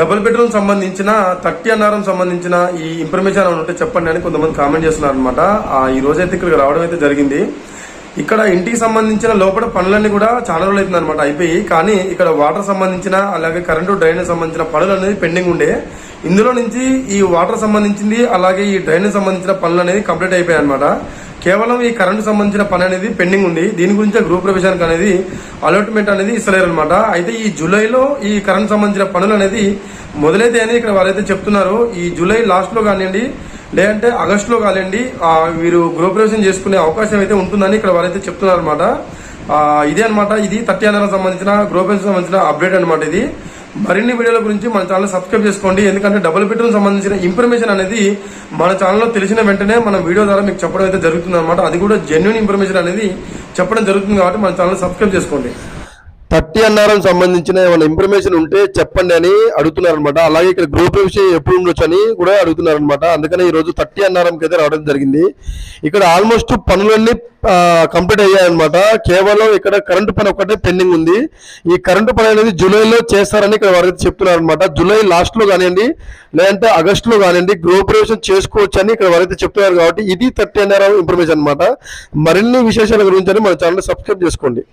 Double bedroom సంబంధించిన thirty Annaram సంబంధించిన ఈ ఇన్ఫర్మేషన్ ఏమైనా ఉంటే చెప్పండి అని కొంతమంది కామెంట్ చేస్తున్నారు అనమాట ఈ రోజు అయితే ఇక్కడికి రావడం అయితే జరిగింది. ఇక్కడ ఇంటికి సంబంధించిన లోపల పనులన్నీ కూడా చాలా రోజులు అవుతుంది అనమాట అయిపోయి కానీ ఇక్కడ వాటర్ సంబంధించిన అలాగే కరెంటు డ్రైనేజ్ సంబంధించిన పనులు అనేది పెండింగ్ ఉండే. ఇందులో నుంచి ఈ వాటర్ సంబంధించింది అలాగే ఈ డ్రైనేజ్ సంబంధించిన పనులు అనేది కంప్లీట్ అయిపోయాయి అనమాట కేవలం ఈ కరెంటు సంబంధించిన పని అనేది పెండింగ్ ఉంది. దీని గురించి గృహ ప్రవేశానికి అనేది అలాట్మెంట్ అనేది ఇస్తలేరు అనమాట అయితే ఈ జూలైలో ఈ కరెంట్ సంబంధించిన పనులు అనేది మొదలైతే అని ఇక్కడ వారైతే చెప్తున్నారు. ఈ జూలై లాస్ట్లో కానివ్వండి లేదంటే ఆగస్టులో కానివ్వండి వీరు వీరు గృహప్రవేశం చేసుకునే అవకాశం అయితే ఉంటుందని ఇక్కడ వారైతే చెప్తున్నారు అనమాట ఇదే అనమాట ఇది థర్టీ సంబంధించిన గృహప్రవేశం సంబంధించిన అప్డేట్ అనమాట ఇది. మరిన్ని వీడియోల గురించి మన ఛానల్ సబ్స్క్రైబ్ చేసుకోండి. ఎందుకంటే డబుల్ బెడ్రూమ్ సంబంధించిన ఇన్ఫర్మేషన్ అనేది మన ఛానల్లో తెలిసిన వెంటనే మన వీడియో ద్వారా మీకు చెప్పడం అయితే జరుగుతుంది అనమాట అది కూడా జెన్యున్ ఇన్ఫర్మేషన్ అనేది చెప్పడం జరుగుతుంది కాబట్టి మన ఛానల్ సబ్స్క్రైబ్ చేసుకోండి. థర్టీ అన్నారం సంబంధించిన ఏమైనా ఇన్ఫర్మేషన్ ఉంటే చెప్పండి అని అడుగుతున్నారనమాట. అలాగే ఇక్కడ గ్రూప్ విషయం ఎప్పుడు ఉండొచ్చు అని కూడా అడుగుతున్నారనమాట. అందుకని ఈ రోజు థర్టీ అన్నారంకి అయితే రావడం జరిగింది. ఇక్కడ ఆల్మోస్ట్ పనులన్నీ కంప్లీట్ అయ్యాయన్నమాట. కేవలం ఇక్కడ కరెంటు పని ఒక్కటే పెండింగ్ ఉంది. ఈ కరెంటు పని అనేది జూలైలో చేస్తారని ఇక్కడ వారికి చెప్తున్నారు అనమాట జూలై లాస్ట్లో కానివ్వండి లేదంటే ఆగస్టులో కానివ్వండి గృహ ప్రవేశం చేసుకోవచ్చు అని ఇక్కడ వారైతే చెప్తున్నారు కాబట్టి ఇది థర్టీ అన్నారం ఇన్ఫర్మేషన్ అనమాట మరిన్ని విశేషాల గురించి మన ఛానల్ సబ్స్క్రైబ్ చేసుకోండి.